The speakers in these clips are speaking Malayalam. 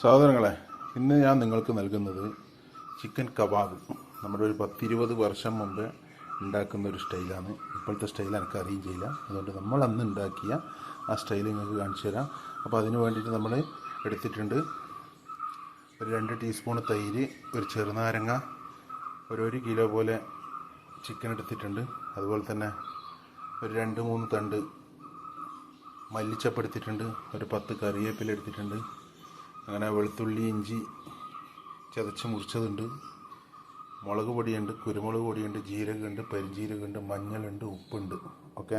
സഹോദരങ്ങളെ ഇന്ന് ഞാൻ നിങ്ങൾക്ക് നൽകുന്നത് ചിക്കൻ കബാബ്. നമ്മുടെ ഒരു പത്തിരുപത് വർഷം മുമ്പ് ഉണ്ടാക്കുന്ന ഒരു സ്റ്റൈലാണ്. ഇപ്പോഴത്തെ സ്റ്റൈൽ എനിക്ക് അറിയുകയും ചെയ്യില്ല അതുകൊണ്ട് നമ്മൾ അന്ന് ഉണ്ടാക്കിയ ആ സ്റ്റൈൽ നിങ്ങൾക്ക് കാണിച്ചു തരാം. അപ്പോൾ അതിന് വേണ്ടിയിട്ട് നമ്മൾ എടുത്തിട്ടുണ്ട് ഒരു രണ്ട് ടീസ്പൂൺ തൈര് ഒരു ചെറുനാരങ്ങ ഒരു ഒരു കിലോ പോലെ ചിക്കൻ എടുത്തിട്ടുണ്ട്. അതുപോലെ തന്നെ ഒരു രണ്ട് മൂന്ന് തണ്ട് മല്ലിച്ചപ്പ് എടുത്തിട്ടുണ്ട്. ഒരു പത്ത് കറിവേപ്പില എടുത്തിട്ടുണ്ട്. അങ്ങനെ വെളുത്തുള്ളി ഇഞ്ചി ചതച്ച് മുറിച്ചതുണ്ട്. മുളക് പൊടിയുണ്ട് കുരുമുളക് പൊടിയുണ്ട് ജീരകമുണ്ട് പെരുംജീരകമുണ്ട് മഞ്ഞളുണ്ട് ഉപ്പുണ്ട്. ഓക്കെ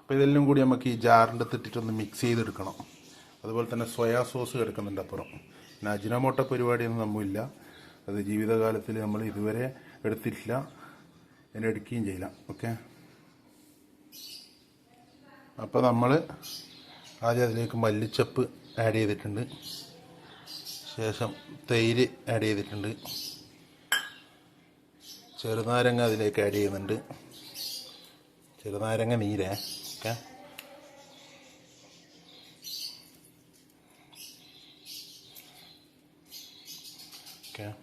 അപ്പോൾ ഇതെല്ലാം കൂടി നമുക്ക് ഈ ജാറിന്റെ തെറ്റിട്ടൊന്ന് മിക്സ് ചെയ്തെടുക്കണം. അതുപോലെ തന്നെ സോയാ സോസ് കിടക്കുന്നുണ്ട് അപ്പുറം. പിന്നെ അജിനമോട്ട പരിപാടിയൊന്നും നമ്മില്ല അത് ജീവിതകാലത്തിൽ നമ്മൾ ഇതുവരെ എടുത്തിട്ടില്ല. ഇനി എടുക്കുകയും ചെയ്യില്ല. ഓക്കെ അപ്പോൾ നമ്മൾ ആദ്യം അതിലേക്ക് മല്ലിച്ചപ്പ് ആഡ് ചെയ്തിട്ടുണ്ട്. ശേഷം തൈര് ആഡ് ചെയ്തിട്ടുണ്ട്. ചെറുനാരങ്ങ അതിലേക്ക് ആഡ് ചെയ്യുന്നുണ്ട്. ചെറുനാരങ്ങ നീരേ ഓക്കെ. ഓക്കെ.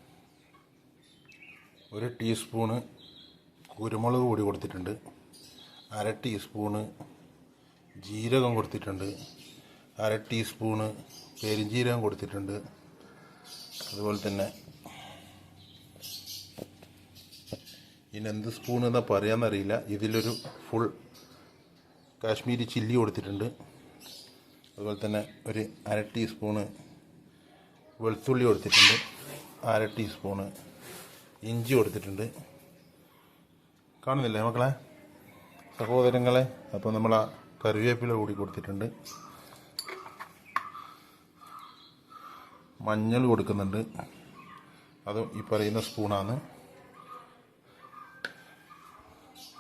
ഒരു ടീസ്പൂണ് കുരുമുളക് പൊടി കൊടുത്തിട്ടുണ്ട്. അര ടീസ്പൂണ് ജീരകം കൊടുത്തിട്ടുണ്ട്. അര ടീസ്പൂണ് പെരിഞ്ചീരകം കൊടുത്തിട്ടുണ്ട്. അതുപോലെ തന്നെ. ഇനി എന്ത് സ്പൂൺ എന്നാണ് പറയാമെന്നറിയില്ല ഇതിലൊരു ഫുൾ കാശ്മീരി ചില്ലി കൊടുത്തിട്ടുണ്ട്. അതുപോലെ തന്നെ ഒരു അര ടീസ്പൂണ് വെളുത്തുള്ളി കൊടുത്തിട്ടുണ്ട്. അര ടീസ്പൂണ് ഇഞ്ചി കൊടുത്തിട്ടുണ്ട്. കാണുന്നില്ലേ മക്കളെ? സഹോദരങ്ങളെ അപ്പോൾ നമ്മൾ ആ കറിവേപ്പില കൂടി കൊടുത്തിട്ടുണ്ട്. മഞ്ഞൾ കൊടുക്കുന്നുണ്ട്. അതും ഈ പറയുന്ന സ്പൂണാണ്.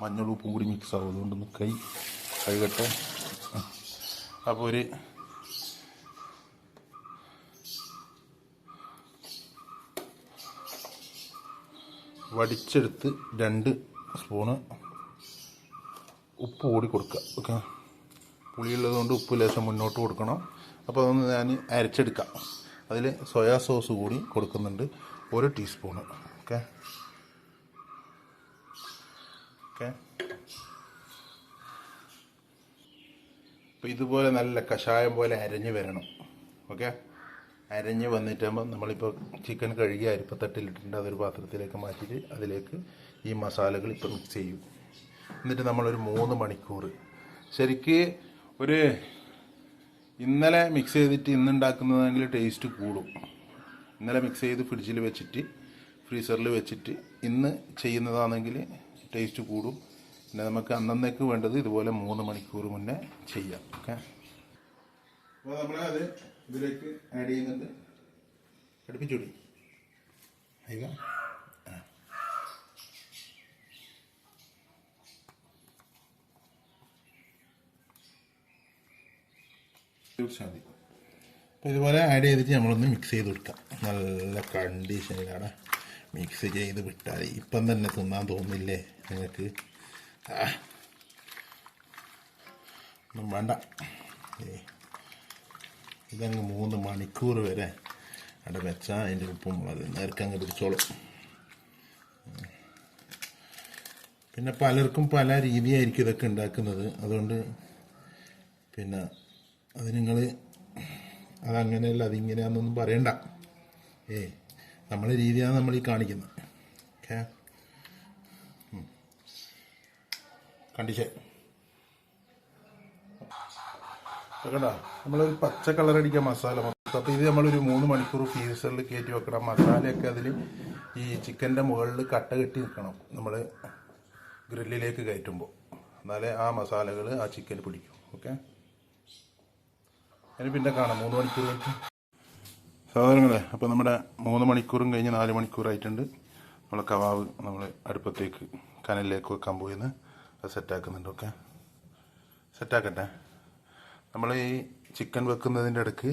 മഞ്ഞൾ ഉപ്പും കൂടി മിക്സ് ആവും. അതുകൊണ്ടൊന്ന് കൈ കഴുകട്ടെ. അപ്പോൾ ഒരു വടിച്ചെടുത്ത് രണ്ട് സ്പൂണ് ഉപ്പ് കൂടി കൊടുക്കുക. ഓക്കെ? പുളിയുള്ളത് കൊണ്ട് ഉപ്പ് ലേശം മുന്നോട്ട് കൊടുക്കണം. അപ്പോൾ അതൊന്ന് ഞാൻ അരച്ചെടുക്കാം. അതിൽ സോയാ സോസ് കൂടി കൊടുക്കുന്നുണ്ട് ഒരു ടീസ്പൂണ്. ഓക്കെ? ഓക്കെ? അപ്പോൾ ഇതുപോലെ നല്ല കഷായം പോലെ അരഞ്ഞ് വരണം. ഓക്കെ? അരഞ്ഞ് വന്നിട്ടാകുമ്പോൾ നമ്മളിപ്പോൾ ചിക്കൻ കഴുകി അരിപ്പത്തട്ടിലിട്ടിട്ടുണ്ട് അതൊരു പാത്രത്തിലേക്ക് മാറ്റിയിട്ട് അതിലേക്ക് ഈ മസാലകൾ ഇപ്പോൾ മിക്സ് ചെയ്യും. എന്നിട്ട് നമ്മളൊരു മൂന്ന് മണിക്കൂർ ശരിക്ക് ഒരു ഇന്നലെ മിക്സ് ചെയ്തിട്ട് ഇന്ന് ഉണ്ടാക്കുന്നതെങ്കിൽ ടേസ്റ്റ് കൂടും. ഇന്നലെ മിക്സ് ചെയ്ത് ഫ്രിഡ്ജിൽ വെച്ചിട്ട് ഫ്രീസറിൽ വെച്ചിട്ട് ഇന്ന് ചെയ്യുന്നതാണെങ്കിൽ ടേസ്റ്റ് കൂടും. പിന്നെ നമുക്ക് അന്നന്നേക്ക് വേണ്ടത് ഇതുപോലെ മൂന്ന് മണിക്കൂർ മുന്നേ ചെയ്യാം. ഓക്കെ അപ്പോൾ നമ്മൾ അത് ഇതിലേക്ക് ആഡ് ചെയ്യുന്നുണ്ട്. അടുപ്പിച്ചുടി അയ്യോ. തീർച്ചയായും. മതി അപ്പോൾ ഇതുപോലെ ആഡ് ചെയ്തിട്ട് നമ്മളൊന്ന് മിക്സ് ചെയ്ത് കൊടുക്കാം. നല്ല കണ്ടീഷനിലാണ് മിക്സ് ചെയ്ത് വിട്ടാൽ ഇപ്പം തന്നെ തിന്നാൻ തോന്നില്ലേ നിങ്ങൾക്ക്. ഒന്നും വേണ്ട. ഇതങ്ങ് മൂന്ന് മണിക്കൂർ വരെ അവിടെ വെച്ചാൽ അതിന്റെ ഉപ്പും മുളക് നേർക്കങ്ങ് പിടിച്ചോളും പിന്നെ പലർക്കും പല രീതിയായിരിക്കും ഇതൊക്കെ ഉണ്ടാക്കുന്നത്. അതുകൊണ്ട് പിന്നെ അത് നിങ്ങൾ അതങ്ങനെയല്ല അതിങ്ങനെയാണെന്നൊന്നും പറയണ്ട. ഏ നമ്മളെ രീതിയാണ് നമ്മൾ ഈ കാണിക്കുന്നത് ഓക്കെ കണ്ടിച്ചേ കേട്ടോ നമ്മളൊരു പച്ച കളർ മസാല മൊത്തം. അപ്പോൾ ഇത് നമ്മളൊരു മൂന്ന് മണിക്കൂർ ഫ്രീസറിൽ കയറ്റി വെക്കണം. മസാലയൊക്കെ അതിൽ ഈ ചിക്കന്റെ മുകളിൽ കട്ട കെട്ടി നിൽക്കണം നമ്മൾ ഗ്രില്ലിലേക്ക് കയറ്റുമ്പോൾ എന്നാലേ ആ മസാലകൾ ആ ചിക്കൻ പിടിക്കും. ഓക്കെ? ഇനി പിന്നെ കാണാം. മൂന്ന് മണിക്കൂർ കഴിഞ്ഞ് സഹോദരങ്ങളെ അപ്പോൾ നമ്മുടെ മൂന്ന് മണിക്കൂറും കഴിഞ്ഞ് നാല് മണിക്കൂറായിട്ടുണ്ട്. നമ്മളെ കവാവ് നമ്മൾ അടുപ്പത്തേക്ക് കനലിലേക്ക് വെക്കാൻ പോയിന്ന്. അത് സെറ്റാക്കുന്നുണ്ട് ഓക്കെ സെറ്റാക്കട്ടെ നമ്മൾ ഈ ചിക്കൻ വെക്കുന്നതിന്റെ ഇടയ്ക്ക്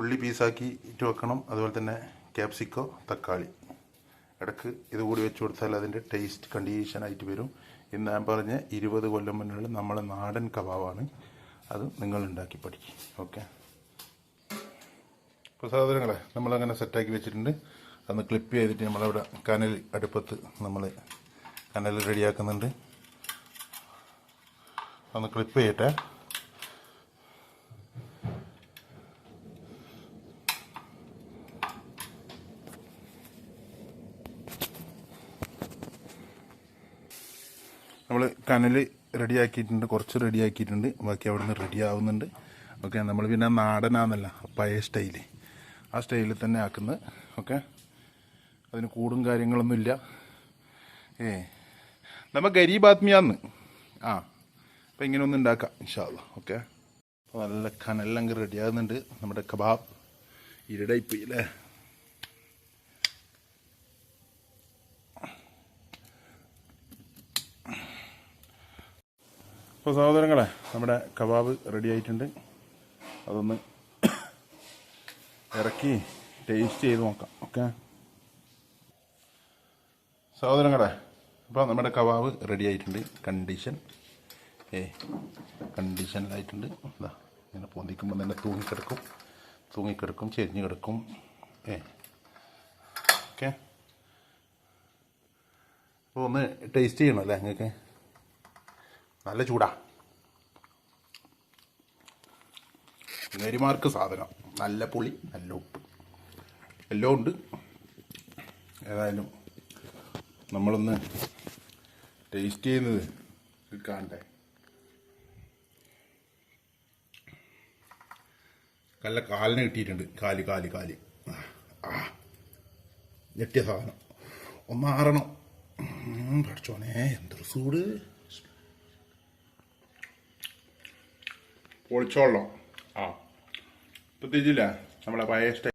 ഉള്ളി പീസാക്കി ഇട്ട് വെക്കണം. അതുപോലെ തന്നെ ക്യാപ്സിക്കോ തക്കാളി. ഇടയ്ക്ക് ഇത് കൂടി വെച്ച് കൊടുത്താൽ അതിന്റെ ടേസ്റ്റ് കണ്ടീഷനായിട്ട് വരും. ഇന്ന് ഞാൻ പറഞ്ഞ ഇരുപത് കൊല്ലം മുന്നിൽ നമ്മളെ നാടൻ കബാബാണ് അത് നിങ്ങൾ ഉണ്ടാക്കി പഠിക്കും. ഓക്കെ? ഇപ്പോൾ സാധനങ്ങളെ നമ്മളങ്ങനെ സെറ്റാക്കി വെച്ചിട്ടുണ്ട്. അന്ന് ക്ലിപ്പ് ചെയ്തിട്ട് നമ്മളവിടെ കനൽ അടുപ്പത്ത് നമ്മൾ കനൽ റെഡിയാക്കുന്നുണ്ട്. അന്ന് ക്ലിപ്പ് ചെയ്യട്ടെ. നമ്മൾ കനൽ റെഡിയാക്കിയിട്ടുണ്ട്. കുറച്ച് റെഡിയാക്കിയിട്ടുണ്ട്. ബാക്കി അവിടെ നിന്ന് റെഡി ആവുന്നുണ്ട് ഓക്കെ നമ്മൾ പിന്നെ നാടനാന്നല്ല പഴയ സ്റ്റൈൽ. ആ സ്റ്റൈലിൽ തന്നെ ആക്കുന്നത്. ഓക്കെ അതിന് കൂടും കാര്യങ്ങളൊന്നുമില്ല ഏ നമ്മ ഗരീബ് ആത്മീയാന്ന്. ആ അപ്പം ഇങ്ങനെ ഒന്ന് ഉണ്ടാക്കാം ഇൻഷാല്ല ഓക്കെ അപ്പോൾ നല്ല കനലെല്ലാം റെഡി ആകുന്നുണ്ട് നമ്മുടെ കബാബ്. ഇരടയിപ്പോയി അല്ലേ? അപ്പോൾ സഹോദരങ്ങളെ നമ്മുടെ കബാബ് റെഡി ആയിട്ടുണ്ട്. അതൊന്ന് ഇറക്കി ടേസ്റ്റ് ചെയ്ത് നോക്കാം. ഓക്കെ സഹോദരങ്ങളെ അപ്പോൾ നമ്മുടെ കബാബ് റെഡി ആയിട്ടുണ്ട്. കണ്ടീഷൻ ഏ കണ്ടീഷനിലായിട്ടുണ്ട് എന്താ ഇങ്ങനെ പൊന്തിക്കുമ്പോൾ തന്നെ തൂങ്ങിക്കിടക്കും. തൂങ്ങിക്കിടക്കും ചെരിഞ്ഞ് കിടക്കും. ഏ ഓക്കെ അപ്പോൾ ഒന്ന് ടേസ്റ്റ് ചെയ്യണം അല്ലേ നിങ്ങൾക്ക് നല്ല ചൂടാ. നെരിമാർക്ക് സാധനം. നല്ല പുളി നല്ല ഉപ്പ്. എല്ലാം ഉണ്ട്. ഏതായാലും നമ്മളൊന്ന് ടേസ്റ്റ് ചെയ്യുന്നത് കാണട്ടെ നല്ല കാലിന് കിട്ടിയിട്ടുണ്ട്. കാൽ കാൽ കാൽ. ആ ഞെട്ടിയ സാധനം. ഒന്നാറണം പഠിച്ചോനെ എന്തൊരു സൂട് പൊളിച്ചോളണം ആ. പ്രത്യേകിച്ചില്ല നമ്മളെ പഴയ സ്റ്റൈൽ